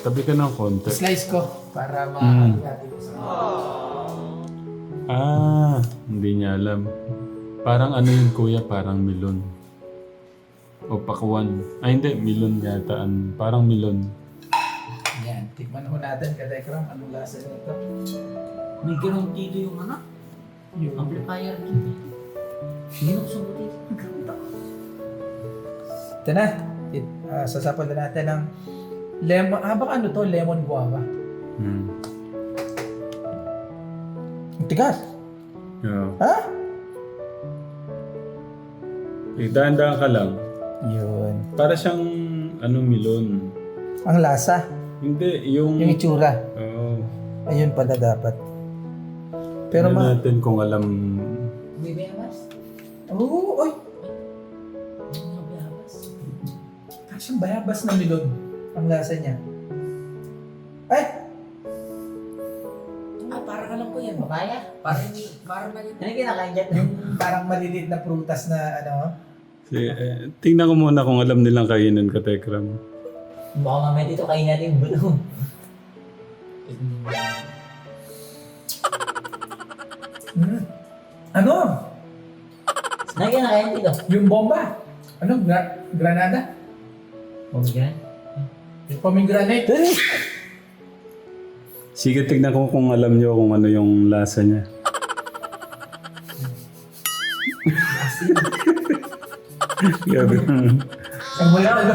Tabi ka ng konti. Slice ko para Mm. ma-hati ko sa Ah, hindi niya alam. Parang ano yun kuya, parang milon. O pakwan. Ay hindi, milon yata. An- Parang milon. Yan, tikman ho natin kadekram anong lasa nito. May ganun dito yung ano, Yung amplifier dito. Ko sumutin. Ang ganda. Ito na. It, ah, sasapan na natin ng lemon, ah baka ano to, lemon guava. Hmm. Ang tigas. Yeah. Ha? Eh, dahan-dahan ka lang. Yun. Para siyang ano milon. Ang lasa, Hindi, yung... yung itsura. Oo. Ayun pala dapat. Pero Pero ma... natin kung alam... May bayabas. Oo, oy. Mga bayabas. Kasyang bayabas na milon. Ang lasa niya. Ay! Ah, parang alam ko yan. Papaya? Parang, parang mali. Ano kinakain dyan? Yung parang maliliit na prutas na ano. Si, eh, tingnan ko muna kung alam nilang kainin ka, Tekram. Baka mamaya dito kain natin yung bulo. Hmm. Ano? Ano kinakain dito? Yung bomba. Ano? Gra- granada? Pomegranate. Yung pomegranate. Sige, tignan ko kung alam niyo kung ano yung lasa niya. Grabe. Ang wala ano?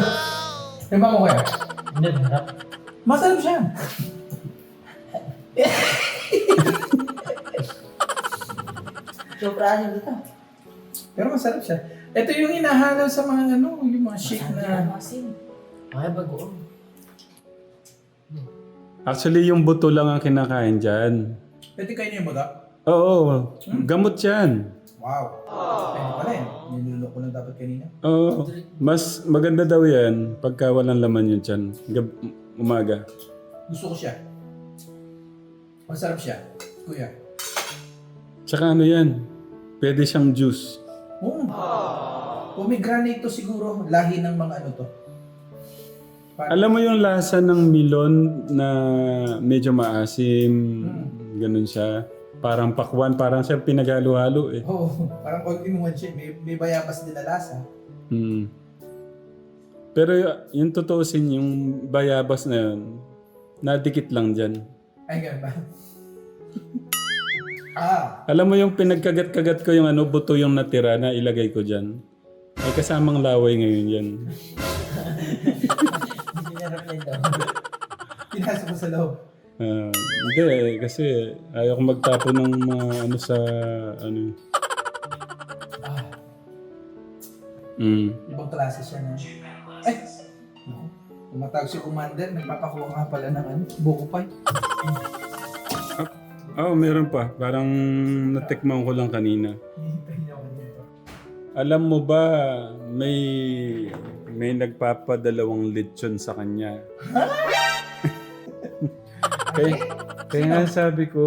Mo kaya. Hindi, harap. Masarap siya. Sobrang ano dito. Pero masarap siya. Ito yung inahalo sa mga ano, yung mga shake na... Masin. Kaya bagoong. Actually, yung buto lang ang kinakain dyan. Pwede kayo niya yung baga? Oo, gamot yan. Wow. Pwede pala yun. Nilulok ko lang dapat kanina. Oo, mas maganda daw yan pagka walang laman yun dyan. Gab- umaga. Gusto ko siya. Masarap siya. Kuya. Tsaka ano yan, pwede siyang juice. Oo. Pomegranate to siguro. Lahi ng mga ano to. Alam mo yung lasa ng milon na medyo maasim, ganun siya. Parang pakwan, parang siya pinaghalo-halo eh. Oo. parang all in one siya. May, may bayabas din na lasa. Hmm. Pero y- yung tutuusin, yung bayabas na yun, nadikit lang dyan. Ay, ganun ba? ah. Alam mo yung pinagkagat-kagat ko yung ano, buto yung natira na ilagay ko dyan. May kasamang laway ngayon yan. Din daw. Pinasok ko sa loob. Ah, hindi eh, kasi ayaw ko magtapo ng mga ano sa ano. Ah. Mm. Ibang klase siya na. Ay! Naku. Tumatawag si Commander, nagpapakuha nga pala ng ano, buko pie. Oh, meron pa. Parang natikman ko lang kanina. Hihintay niya ako dito. Alam mo ba, may may nagpapadalawang lechon sa kanya. kaya, kaya nga sabi ko,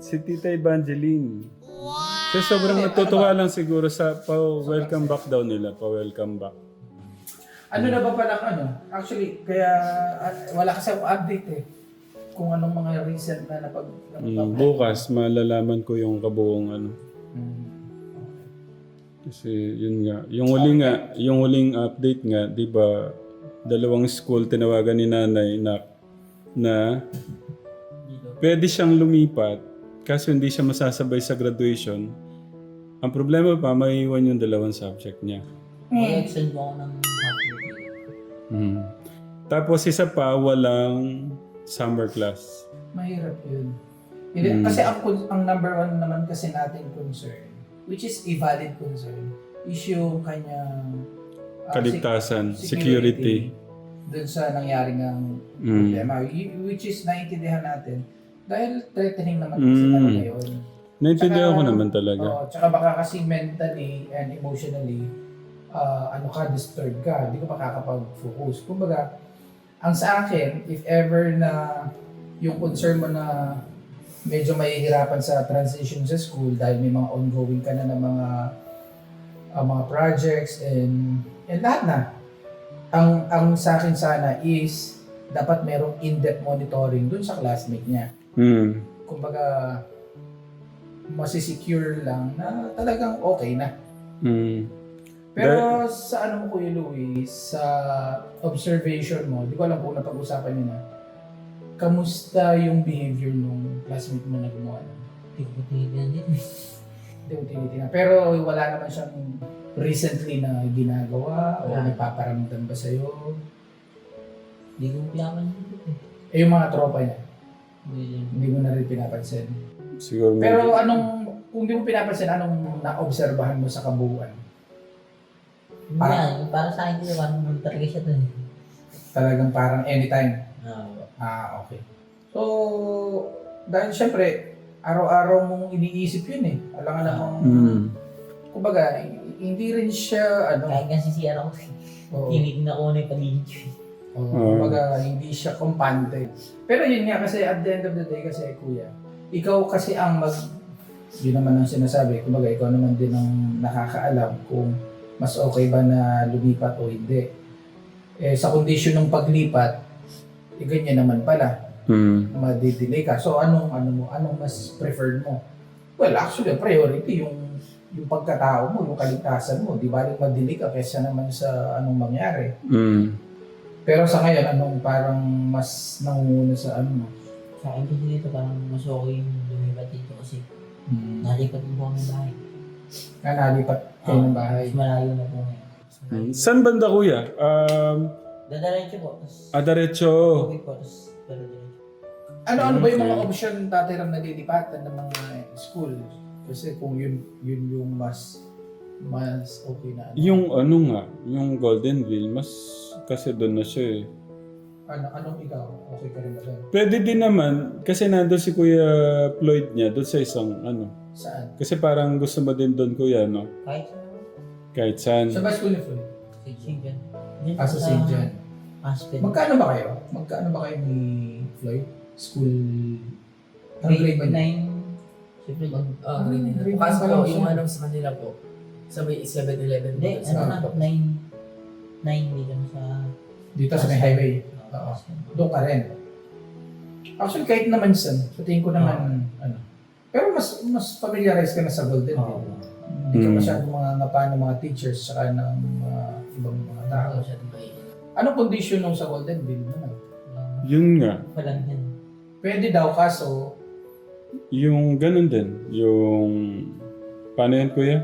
si Tita Evangeline. Wow! sobrang natutuwa lang siguro sa pa-welcome back daw nila. Pa-welcome back. Ano na ba palang ano? Actually, kaya ah, wala kasi akong update eh. Kung anong mga recent na napag... Mm, bukas, malalaman ko yung kabuong ano. Mm. Kasi yun nga, yung huling nga, yung huling update nga, 'di ba? Dalawang school tinawagan ni nanay na na pwede siyang lumipat kasi hindi siya masasabay sa graduation. Ang problema pa, maiiwan yung dalawang subject niya. Mag-extend mo ako ng. Mm. Tapos isa pa, walang summer class. Mahirap yun. Hindi, Mm. Kasi ang, con- ang number one naman kasi nating concern, which is a valid concern, is yung kanyang ah, Kaligtasan, sec- security. dun sa nangyari ng Mm. problema, which is naiintindihan natin dahil threatening naman kasi Mm. talaga yun. Naintindihan ko naman talaga. Oo, tsaka baka kasi mentally and emotionally, ah, ano ka, disturbed ka, hindi ka makakapag-focus. Kumbaga, ang sa akin, if ever na yung concern mo na medyo mahihirapan sa transition sa school dahil may mga ongoing ka na ng mga ah, mga projects and and lahat na. Ang ang sa akin sana is dapat merong in-depth monitoring dun sa classmate niya. Mm. Kumbaga, masisecure lang na talagang okay na. Mm. Pero sa ano mo Kuya Louie, sa observation mo, di ko alam kung napag-usapan niyo na, kamusta yung behavior nung classmate mo na gumawa? Hindi ko tinitignan din. Hindi tinitingnan. Pero wala naman siyang recently na ginagawa o Wala. may paparamdam ba sa'yo? Hindi ko piyaman. Eh yung mga tropa niya, Hindi hindi mo na rin pinapansin. Siguro may- Pero anong, kung di mo pinapansin, anong naobserbahan mo sa kabuuan? Hindi Parang- yan, para sa akin dito, parang nung talaga siya to. eh. Talagang parang anytime. Ah, Ah, okay. So, dahil syempre, araw-araw mong iniisip yun eh. Alam nga namang, Mm. kumbaga, hindi rin siya, ano, kahit nga si CR ako, tinitignan ko na yung paligid ko. eh. oo, Oo. kumbaga, hindi siya kumpante. Pero yun nga, kasi at the end of the day, kasi kuya, ikaw kasi ang mag, yun naman ang sinasabi, kumbaga, ikaw naman din ang nakakaalam kung mas okay ba na lumipat o hindi. Eh, sa kondisyon ng paglipat, eh, ganyan naman pala. Mm. madidelay ka. So anong ano mo, anong mas preferred mo? Well, actually, priority yung yung pagkatao mo, yung kaligtasan mo. Di ba rin madelay ka kaysa naman sa anong mangyari. Mm. Pero sa ngayon, anong parang mas nangunguna sa ano mo? Sa akin kasi dito, parang mas okay yung lumipat dito kasi Hmm. nalipat mo po kami bahay. Na nalipat kayo ng bahay. Mas malayo na po ngayon. Mm. malayo. Saan banda kuya? Um, Dadaretso po, tapos ah, diretso. okay po, tapos dadaretso. Ano ano ba yung mga option dati ram nalilipatan ng mga school? Kasi kung yun yun yung mas mas okay na ano. Yung ano nga, yung Goldenville, mas kasi doon na siya eh. ano anong ikaw? Okay ka rin ba doon? Pwede din naman, kasi nandun si Kuya Floyd niya, doon sa isang ano. Saan? Kasi parang gusto mo din doon kuya, no? Kahit sa. Kahit saan. Sa ba school ni Floyd? St. John. Diyan Ah, po sa St. John. Aspen. Magkano ba kayo? Magkano ba kayo ni Floyd? School... Ang grade ba niya? 9. Siyempre, Mag, ah, grade grade nine. Kaso nine pa lang po, yung ano sa kanila po, sa may 7-Eleven po. hindi, ano na, 9. 9 dito sa... Dito sa may highway. Oo. Oo. Doon ka rin. Actually, kahit naman sa, sa tingin ko naman, ano. Pero mas mas familiarize ka na sa Golden Oo. Hindi ka Mm. masyadong mga ngapa ng mga teachers saka ng mga ibang mga tao. May Anong condition nung sa Golden Village naman? Yun nga. Walang yan. Pwede daw kaso, Yung ganun din. Yung... Paano yan kuya?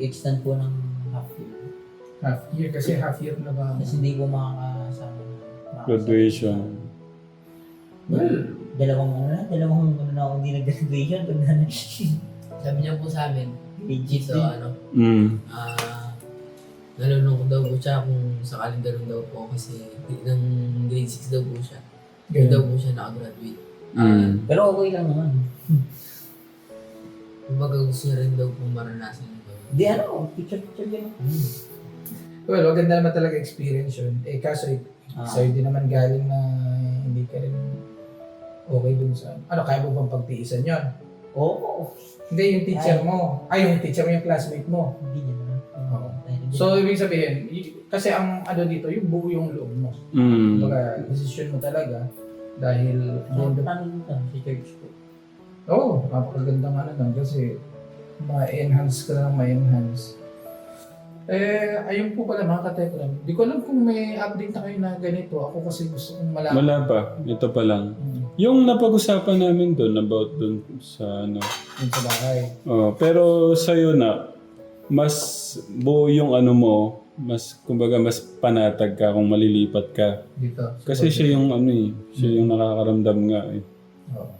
Extend po ng half year. half year, kasi half year na ba? Kasi hindi ko makakasama. Graduation. Well, Dalawang ano na, dalawang ano na ako hindi nag-graduation Sabi niya po sa amin, din. ano, Mm. ah, nalulungkot daw po siya kung sakaling ganun daw po kasi ng grade 6 daw po siya. Hindi daw ganun. po siya nakagraduate. Mm. Pero okay lang naman. Kumbaga gusto niya rin daw po maranasan ito. Hindi ano, picture-picture yun. Well, maganda naman talaga experience yun. Eh, kaso, eh, Ah. sa'yo din naman galing na hindi ka rin okay dun sa... Ano, kaya mo bang pagtiisan yun? Oo. Hindi, yung teacher mo. Ay, yung teacher mo, yung classmate mo. Hindi niya naman. Oo. So, ibig sabihin, y- kasi ang ano dito, yung buo yung loob mo. Mm. Kumbaga, decision mo talaga dahil doon paano dito? Sa church ko. Oo, oh, napakaganda nga naman kasi ma-enhance ka lang ma-enhance. Eh, ayun po pala mga katekram. Di ko alam kung may update na kayo na ganito. Ako kasi gusto kong malaman. Wala pa. Ito pa lang. Hmm, Yung napag-usapan namin doon about doon sa ano. yun sa bahay. Oh, pero sa'yo na, mas buo yung ano mo, mas, kumbaga, mas panatag ka kung malilipat ka. Dito. Kasi siya yung ano eh, siya yung nakakaramdam nga eh. Oo.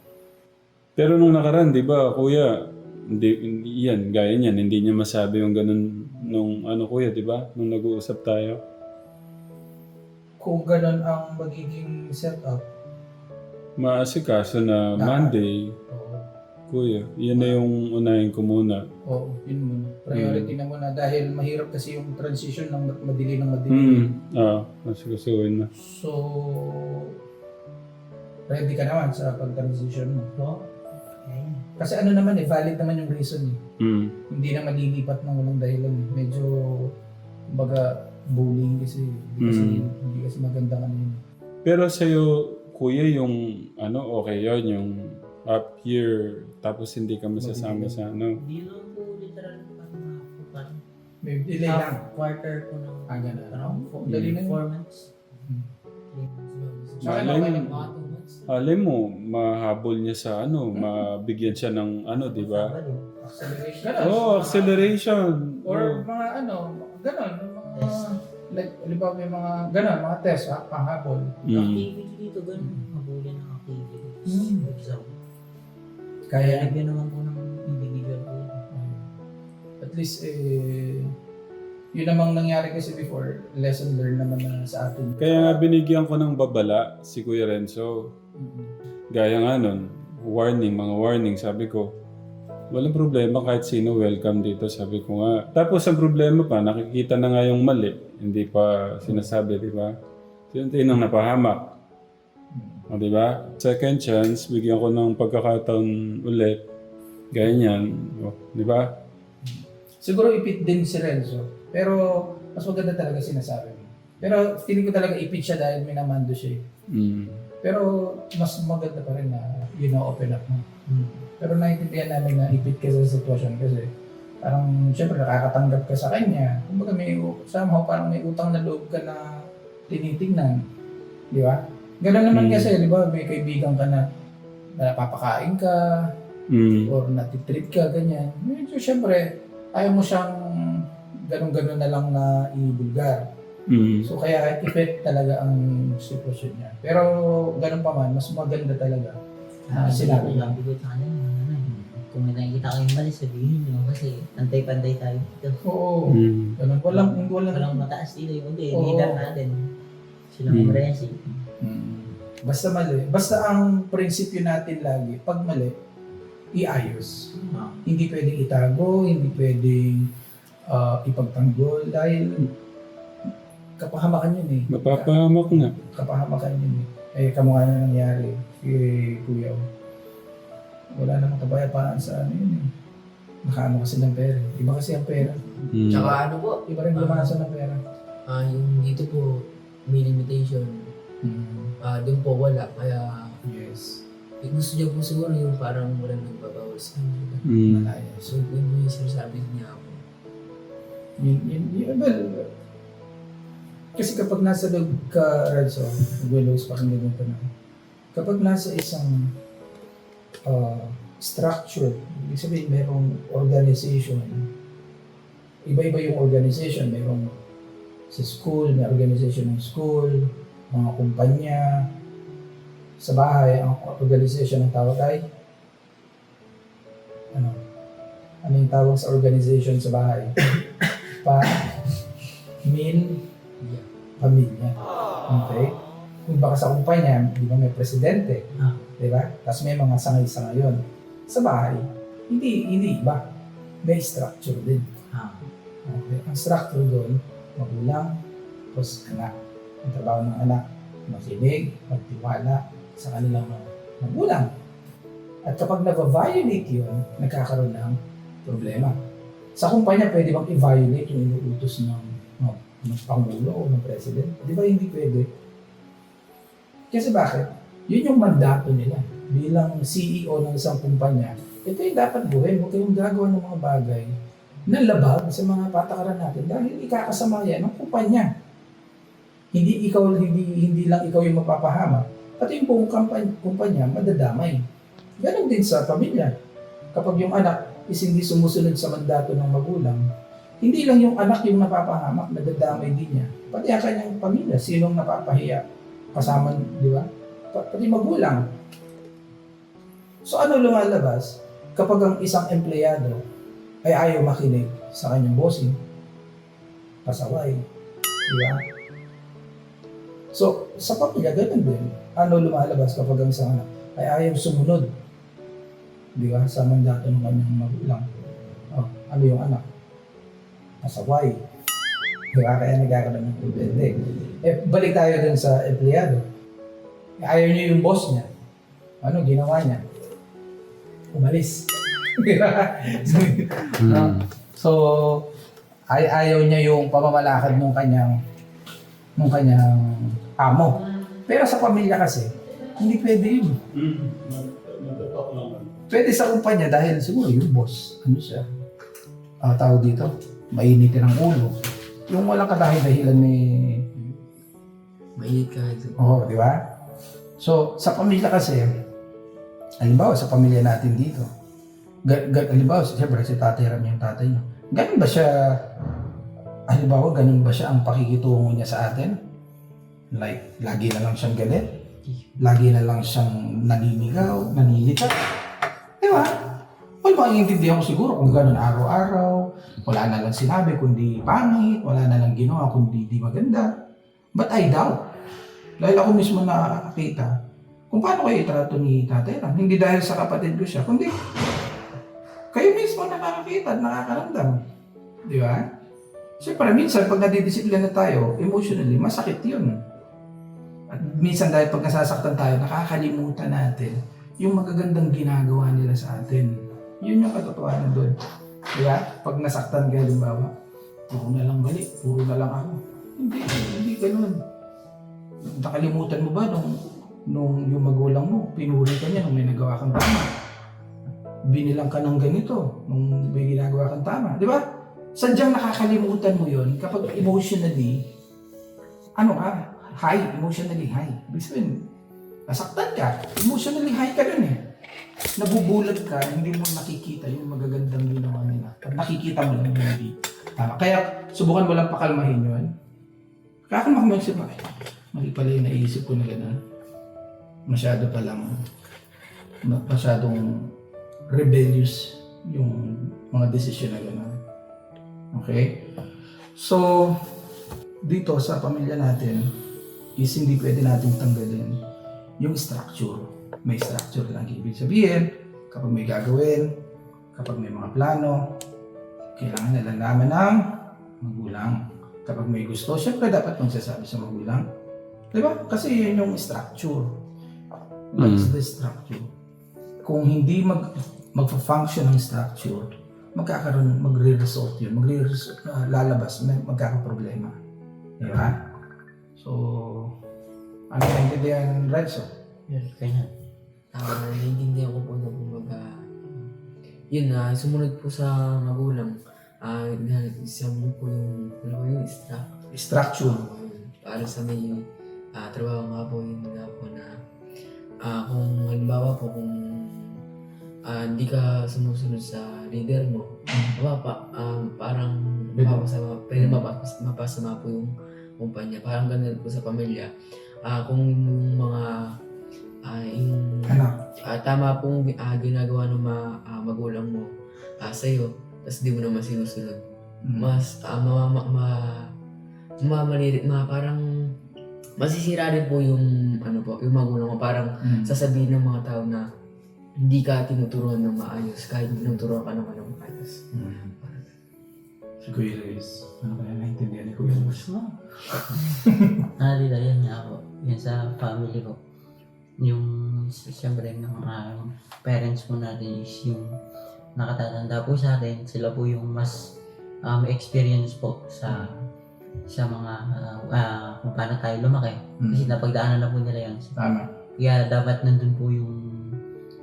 Pero nung nakaraan, di ba, kuya, hindi, hindi yan, gaya niyan, hindi niya masabi yung ganun nung ano kuya, di ba? Nung nag-uusap tayo. Kung ganun ang magiging setup, Maasikaso na. Monday, oo. Kuya, yan na yung unahin ko muna. Oo, yun muna. Priority na muna dahil mahirap kasi yung transition ng madili ng madili. Hmm, ah, masikasuhin na. So, ready ka naman sa pag-transition mo. Kaya. Kasi ano naman eh, valid naman yung reason eh. Hmm, Hindi na malilipat ng walang dahilan. eh. Medyo, kumbaga, bullying kasi. Hindi kasi, Mm. hindi kasi maganda ano yun. Pero sa'yo, kuya, yung ano, okay yon yung up here, tapos hindi ka masasama sa ano. Hindi naman po literal parang May delay lang. half quarter po ng Ah, ganun. parang four, Dali na yun. four months. Hmm. Three months. Sa akin, Malay okay mo. lang. Mga two months. Alam mo, mahabol niya sa ano, mabigyan siya ng ano, di ba? Sabado. Acceleration. Ganun. Oh, acceleration. Or Oh. mga ano, ganun. Mga, like, halimbawa may mga, ganun, mga test, ha, panghabol. Mm. Activity dito, ganun. Mabuli ng activities. Hmm. Exam. Kaya, Kaya naman po ng individual po. at least, eh, yun namang nangyari kasi before, lesson learned naman na sa atin. Kaya nga binigyan ko ng babala si Kuya Renzo. Mm. Gaya nga nun, warning, mga warning, sabi ko, walang problema kahit sino welcome dito, sabi ko nga. Tapos ang problema pa, nakikita na nga yung mali, hindi pa sinasabi, di ba? So yun tinang napahamak. O, di ba? Second chance, bigyan ko ng pagkakataon ulit. Gaya niyan, o, di ba? Siguro ipit din si Renzo. Pero, mas maganda talaga sinasabi mo. Pero, feeling ko talaga ipit siya dahil minamando siya. eh. Mm. Pero, mas maganda pa rin na, you know, open up mo. Pero naiintindihan namin na ipit ka sa sitwasyon kasi parang, syempre, nakakatanggap ka sa kanya. Kumbaga, may, somehow, parang may utang na loob ka na tinitingnan. Di ba? Ganun naman Mm. kasi, di ba, may kaibigan ka na napapakain ka, Mm. or natitreat ka, ganyan. Medyo, syempre, ayaw mo siyang ganun-ganun na lang na ibulgar. Mm. So, kaya effect talaga ang sitwasyon niya. Pero, ganun pa man, mas maganda talaga. Ah, sinabi ko lang. Sabi ko sa kanya, ano, kung may nakikita kayong mali, sabihin nyo kasi antay-pantay tayo dito. Oo. Mm. Ganun. Walang, walang, Walang mataas dito yung hindi, Oo. leader natin. Sila Hmm. mm. Renzi. Basta mali. Basta ang prinsipyo natin lagi, pag mali, iayos. Ah. Hindi pwedeng itago, hindi pwedeng ah, ipagtanggol dahil kapahamakan yun eh. Mapapahamak na. kapahamakan yun eh. Eh, kamukha na nangyari kay Kuya. O. Wala namang kabayapaan sa ano yun eh. Nakaano kasi ng pera. eh. Iba kasi ang pera. Mm. Tsaka ano po, Iba rin lumasa ng pera. ah yung dito po, may limitation. Ah, doon po wala. Kaya, Yes. eh, gusto niya po siguro yung parang walang nagbabawal sa kanya. Mm. So, yun po yung sinasabi niya ako. Yun, yun, yun, well, kasi kapag nasa loob ka, Radso, nag-willows pa kang ganito na, kapag nasa isang uh, structure, ibig sabihin merong organization, iba-iba yung organization, merong sa school, may organization ng school, mga kumpanya, sa bahay, ang organization ng tawag ay, ano, ano yung tawag sa organization sa bahay? pa min pamilya. Okay? Kung baka sa kumpanya, di ba may presidente, Ah. di ba? Tapos may mga sangay-sangay yun. Sa bahay, hindi, hindi iba. May structure din. Ah. Okay? Ang structure doon, magulang, tapos anak. Ang trabaho ng anak, makinig, magtiwala sa kanilang mga magulang. At kapag nag-violate yun, nagkakaroon ng problema. Sa kumpanya, pwede bang i-violate yung inuutos ng, ng, ng Pangulo o ng President? Di ba hindi pwede? Kasi bakit? Yun yung mandato nila bilang CEO ng isang kumpanya. Ito yung dapat gawin. Huwag kayong gagawa ng mga bagay na labag sa mga patakaran natin dahil ikakasama yan ng kumpanya. Hindi ikaw hindi hindi lang ikaw yung mapapahama, pati yung buong kumpanya, kumpanya madadamay. Ganon din sa pamilya. Kapag yung anak is hindi sumusunod sa mandato ng magulang, hindi lang yung anak yung napapahamak, nadadamay din niya. Pati ang kanyang pamilya, sinong napapahiya kasama, di ba? Pa- Pati magulang. So ano lumalabas kapag ang isang empleyado ay ayaw makinig sa kanyang bossing, pasaway, di ba? So, sa pamilya, ganun din. Ano lumalabas kapag ang isang anak ay ayaw sumunod, di ba, sa mandato ng kanyang magulang. Oh, ano yung anak? Pasaway. Di ba? Kaya nagkakaroon ng problema. Eh, balik tayo dun sa empleyado. Ayaw niya yung boss niya. Ano ginawa niya? Umalis. Di ba? Mm. So, ay ayaw niya yung pamamalakad ng kanyang ng kanyang amo. Pero sa pamilya kasi, hindi pwede yun. Natatak lang. Pwede sa kumpanya dahil siguro yung boss, ano siya, ah tawag dito, mainitin ang ulo. Yung walang kadahi-dahilan ni Mainit ka. Oo, di ba? So, sa pamilya kasi, halimbawa sa pamilya natin dito, ga, ga, halimbawa, siyempre si tatay Ram yung tatay niyo, ganun ba siya, halimbawa, ganun ba siya ang pakikitungo niya sa atin? Like, lagi na lang siyang galit? Lagi na lang siyang naninigaw, nanilita? Di ba? Well, maiintindihan ko siguro kung ganun araw-araw, wala na lang sinabi kundi pangit, wala na lang ginawa kundi di maganda. But I doubt. Dahil ako mismo nakakakita kung paano kayo itrato ni Tatay Ram. Hindi dahil sa kapatid ko siya, kundi kayo mismo nakakakita at nakakaramdam. Di ba? Siyempre, minsan pag nadidisiplina tayo, emotionally, masakit yun. At minsan dahil pag nasasaktan tayo, nakakalimutan natin yung magagandang ginagawa nila sa atin. Yun yung katotohanan doon. Di ba? Pag nasaktan ka, halimbawa, puro na lang balik, puro na lang ako. Hindi, hindi ganun. Nakalimutan mo ba nung, nung yung magulang mo, pinuri ka niya nung may nagawa kang tama. Binilang ka ng ganito nung may ginagawa kang tama. Di ba? Sadyang nakakalimutan mo yon kapag emotionally, ano ka, high, emotionally high. Ibig sabihin, nasaktan ka, emotionally high ka dun eh. Nabubulag ka, hindi mo nakikita yung magagandang ginawa nila. Pag nakikita mo lang hindi tama. Kaya subukan mo lang pakalmahin yun. Kaya kung makamasip ay, mali pala yung naisip ko na gano'n. Masyado palang, ma- masyadong rebellious yung mga desisyon na gano'n. Okay? So, dito sa pamilya natin, is hindi pwede nating tanggalin yung structure. May structure lang ibig sabihin, kapag may gagawin, kapag may mga plano, kailangan nalalaman ng magulang. Kapag may gusto, syempre dapat magsasabi sa magulang. Di ba? Kasi yun yung structure. What is the structure? Kung hindi mag magfa-function ang structure, magkakaroon, magre-result yun, magre-result, ah, lalabas, may magkakaproblema. Di ba? So, ano yung intindihan, Renzo? Kaya, Ah, naiintindihan ko po na kumbaga, yun na, sumunod po sa magulang, ah, uh, isang po yung, ano po yun, staff. Structure. para sa may ah, trabaho nga po yun nga po na ah, kung halimbawa po kung ah, hindi ka sumusunod sa leader mo, mapapa, um, parang mapapasama, pwede mapas, mapasama po yung kumpanya. Parang ganun po sa pamilya. Ah, kung mga ah, yung ah, tama pong ah, ginagawa ng mga ah, magulang mo ah, sa'yo, tapos di mo naman sinusunod Mm. mas uh, ma, ma, ma, mamalirit, ma, parang masisira rin po yung ano po, yung magulang mo. Parang Mm. sasabihin ng mga tao na hindi ka tinuturuan ng maayos kahit tinuturuan ka naman ng maayos. Mm. Si Kuya Luis. Ano kaya naintindihan ni Kuya Luis? nalila yan nga ako. Yan sa family ko. Yung, siyempre, ng mga parents mo natin is yung nakatatanda po sa atin. Sila po yung mas um, experience po sa sa mga ah, ah, kung paano tayo lumaki. Kasi Mm. napagdaanan na po nila yan. Tama. Kaya dapat nandun po yung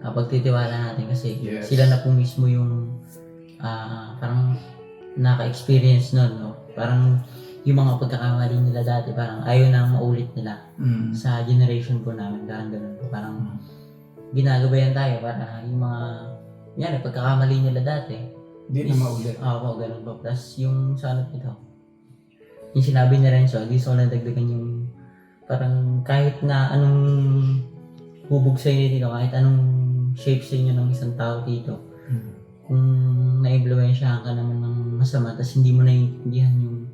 ah, pagtitiwala natin kasi Yes. sila na po mismo yung ah, parang naka-experience nun, no? Parang yung mga pagkakamali nila dati, parang ayaw na maulit nila Mm. sa generation po namin. Parang ganun po. Parang ginagabayan tayo para yung mga yan, pagkakamali nila dati. Hindi na maulit. Oo, po, ganun po. Plus yung sa ano ito, yung sinabi ni Renzo, gusto ko lang dagdagan yung parang kahit na anong hubog sa inyo dito, kahit anong shape sa inyo ng isang tao dito, Mm. Kung na-impluensyahan ka naman ng masama, tapos hindi mo naiintindihan yung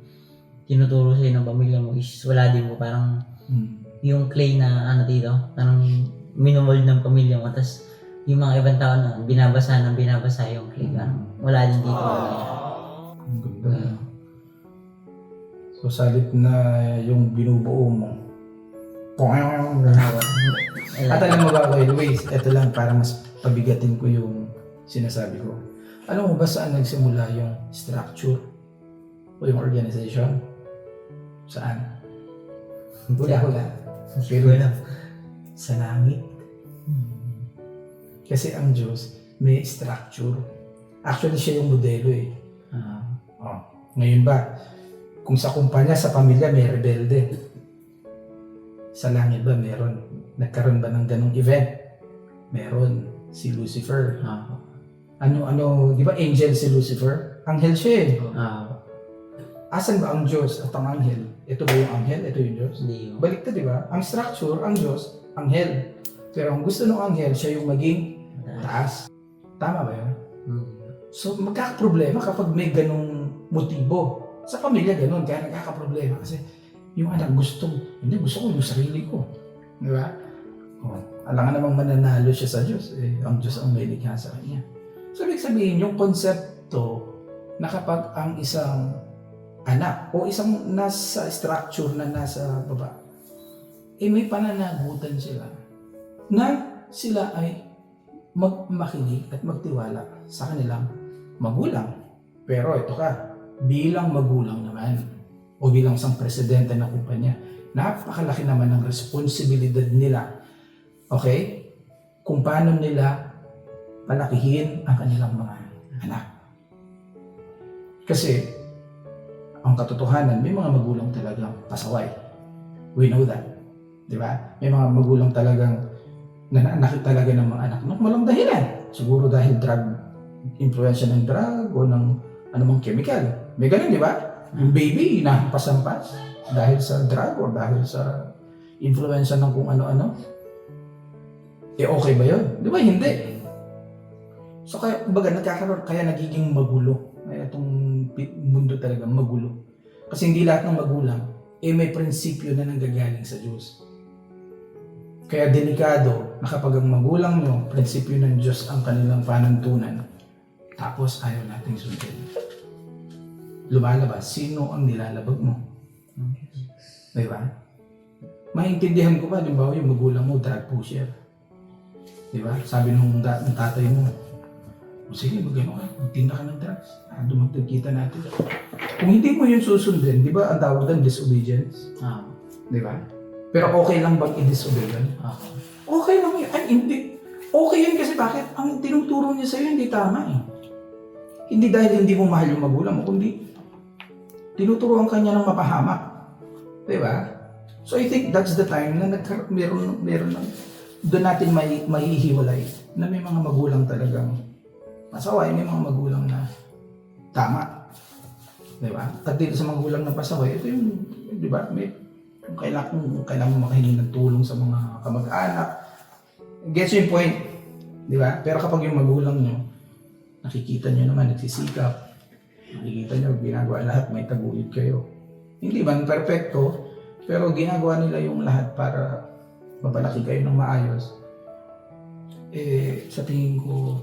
tinuturo sa'yo ng pamilya mo is wala din mo parang Mm. yung clay na ano dito, parang minomold ng pamilya mo, tapos yung mga ibang tao na binabasa ng binabasa yung clay, parang wala din dito. Ang ganda. So, salit na yung binubuo mo. At alam mo ba, Kuya Luis, ito lang para mas pabigatin ko yung sinasabi ko. Alam mo ba saan nagsimula yung structure o yung organization? Saan? Hula hula. Pero sa langit. Kasi ang Diyos may structure. Actually, siya yung modelo eh. Ah, Oh. Ngayon ba, kung sa kumpanya, sa pamilya, may rebelde. Sa langit ba, meron? Nagkaroon ba ng ganong event? Meron. Si Lucifer. ah, Ano, ano, di ba angel si Lucifer? Anghel siya eh. ah, Asan ba ang Diyos at ang anghel? Ito ba yung anghel? Ito yung Diyos? hindi yun. Balik di ba? Ang structure, ang Diyos, anghel. Pero ang gusto ng anghel, siya yung maging taas. Tama ba yun? Hmm. So, magkakaproblema kapag may ganong motibo. Sa pamilya, ganon. Kaya nagkakaproblema. Kasi yung anak gusto, hindi, gusto ko yung sarili ko. Di ba? Oh, alangan namang mananalo siya sa Diyos. Eh, ang Diyos ang may likha sa kanya. So, ibig sabihin, yung konsepto na kapag ang isang anak o isang nasa structure na nasa baba, eh may pananagutan sila na sila ay mag makinig at magtiwala sa kanilang magulang. Pero ito ka, bilang magulang naman o bilang isang presidente ng kumpanya, napakalaki naman ng responsibilidad nila. Okay? Kung paano nila palakihin ang kanilang mga anak. Kasi, ang katotohanan, may mga magulang talagang pasaway. We know that. Di ba? May mga magulang talagang nananakit talaga ng mga anak ng walang dahilan. Siguro dahil drug, influensya ng drug o ng anumang chemical. May ganun, di ba? Yung baby, nahampas-hampas dahil sa drug o dahil sa influensya ng kung ano-ano. Eh, okay ba yun? Di ba? Hindi. So, kaya, kumbaga, nagkakaroon, kaya nagiging magulo. Kaya itong mundo talaga magulo. Kasi hindi lahat ng magulang, eh may prinsipyo na nanggagaling sa Diyos. Kaya delikado na kapag ang magulang mo, prinsipyo ng Diyos ang kanilang panuntunan, tapos ayaw nating sundin. Lumalabas, sino ang nilalabag mo? Di ba? Maintindihan ko ba, di ba, yung magulang mo, drug pusher. Di ba? Sabi nung, da- ng tatay mo, sige, magano ka, magtinda ka ng drugs. Ah, dumagtagkita natin. Kung hindi mo yun susundin, di ba, ang tawag doon, disobedience. Ah, Di ba? Pero okay lang bang i-disobey yun? ah, Okay lang yun. Ay, hindi. Okay yun kasi bakit? Ang tinuturo niya sa'yo hindi tama eh. Hindi dahil hindi mo mahal yung magulang mo, kundi tinuturuan ka niya ng mapahamak. Di ba? So I think that's the time na nagkar- meron, meron ng, doon natin may, mahihiwalay na may mga magulang talagang pasaway, may mga magulang na tama. Di ba? At dito sa magulang na pasaway, ito yung, di ba, may kung kailangan, kung kailangan makahingi ng tulong sa mga kamag-anak. Gets yung point. Di ba? Pero kapag yung magulang nyo, nakikita nyo naman, nagsisikap, nakikita nyo, ginagawa lahat, may taguyod kayo. Hindi man perfecto, pero ginagawa nila yung lahat para mapalaki kayo ng maayos. Eh, sa tingin ko,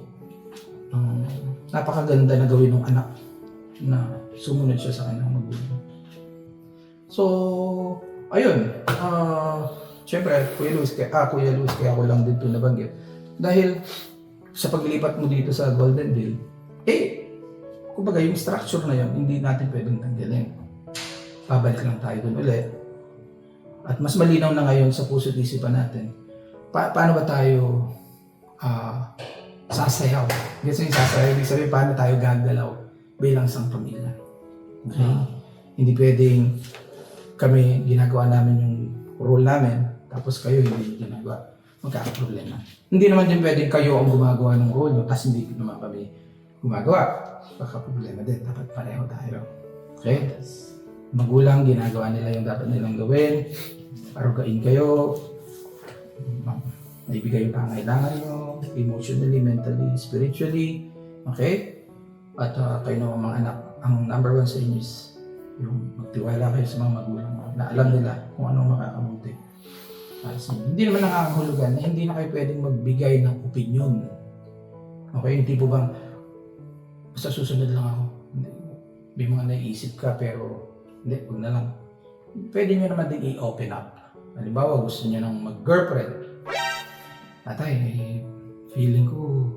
um, napakaganda na gawin ng anak na sumunod siya sa kanyang magulang. So, ayun. Ah, Siyempre, Kuya Luis, kaya, ah, Kuya Luis, kaya ako lang dito nabanggit. Dahil sa paglipat mo dito sa Golden Bill, eh, kumbaga yung structure na yun, hindi natin pwedeng tanggalin. Babalik lang tayo dun ulit. At mas malinaw na ngayon sa puso't isipan natin, pa- paano ba tayo ah, sasayaw? Gusto yung sasayaw, ibig sabihin paano tayo gagalaw bilang isang pamilya. Okay? Hindi pwedeng kami ginagawa namin yung role namin, tapos kayo hindi ginagawa. Magkakaproblema. Hindi naman din pwedeng kayo ang gumagawa ng role nyo, tapos hindi naman kami gumagawa. Magkakaproblema din. Dapat pareho tayo. Okay? Magulang, ginagawa nila yung dapat nilang gawin. Arugain kayo. Naibigay yung pangailangan nyo, emotionally, mentally, spiritually. Okay? At ah, kayo naman mga anak, ang number one sa inyo is yung magtiwala kayo sa mga magulang mo na alam nila kung anong makakabuti. Para sa inyo. Hindi naman nakakahulugan na hindi na kayo pwedeng magbigay ng opinion. Okay? Yung tipo bang basta susunod lang ako. Hindi. May mga naiisip ka pero hindi, huwag na lang. Pwede nyo naman din i-open up. Halimbawa, gusto nyo ng mag-girlfriend. Tatay, eh, feeling ko,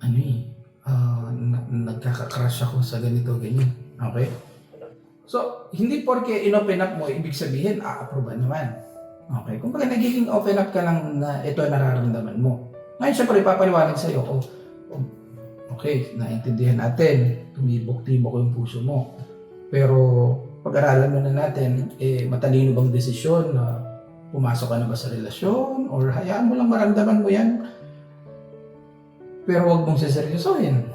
ano eh, ah, na- nagkaka-crush ako sa ganito, ganyan. Okay? So, hindi porke in-open up mo, ibig sabihin, a-approve naman. Okay, kung baga nagiging open up ka lang na ito ang nararamdaman mo. Ngayon, syempre, ipapaliwanag sa'yo, oh, oh, okay, naintindihan natin, tumibok-tibok yung puso mo. Pero, pag-aralan muna natin, eh, matalino bang desisyon na pumasok ka na ba sa relasyon or hayaan mo lang maramdaman mo yan. Pero huwag mong seseryosohin.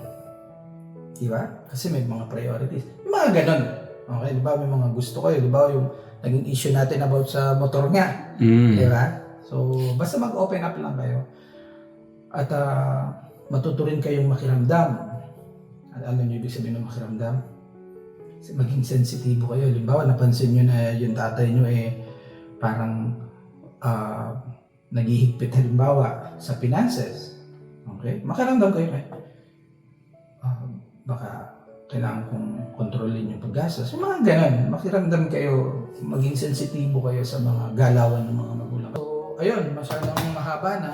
Di ba? Kasi may mga priorities. Yung mga ganun. Okay, di ba? May mga gusto kayo. Di ba? Yung naging issue natin about sa motor nga. Mm. Di ba? So, basta mag-open up lang kayo. At ah, matuto rin kayong makiramdam. At ano nyo ibig sabihin ng makiramdam? Kasi maging sensitibo kayo. Halimbawa, napansin nyo na yung tatay nyo eh parang ah, naghihigpit halimbawa sa finances. Okay? Makiramdam kayo eh. Ah, baka kailangan kong kontrolin yung paggastos. Yung mga ganun. Makiramdam kayo, maging sensitibo kayo sa mga galawan ng mga magulang. So, ayun, masyadong mahaba na.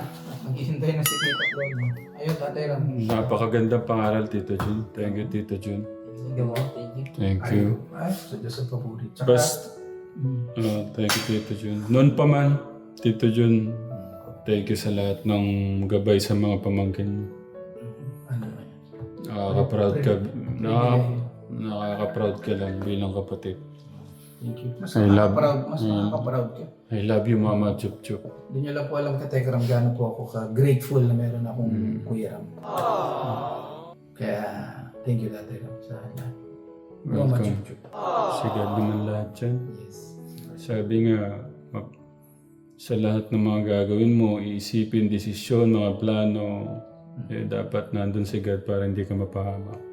Maghihintay na si Tito Claude. Ayun, Tatay Ram. Napakagandang pangaral, Tito Jun. Thank you, Tito Jun. Thank you po. Thank you. Thank you. Ay, sa Diyos ang paborit. Tsaka, Basta, mm, uh, thank you, Tito Jun. Noon pa man, Tito Jun, thank you sa lahat ng gabay sa mga pamangkin mo. ano na yan. Nakaka-proud ka. Nakaka- nakaka-proud ka lang bilang kapatid. Thank you. Mas I love- nakaka-proud, mas Mm. nakaka-proud ka. I love you, Mama Chup Chup. Hindi nyo lang po alam ka, Tekram, gaano po ako ka-grateful na meron akong Mm. Kuya Ram. Kaya, thank you, Tatay Ram, sa lahat. Mama Welcome. Chup Chup. Si God naman lahat yan. Yes. Sabi nga, sa lahat ng mga gagawin mo, iisipin, desisyon, mga plano, eh, dapat nandun si God para hindi ka mapahama.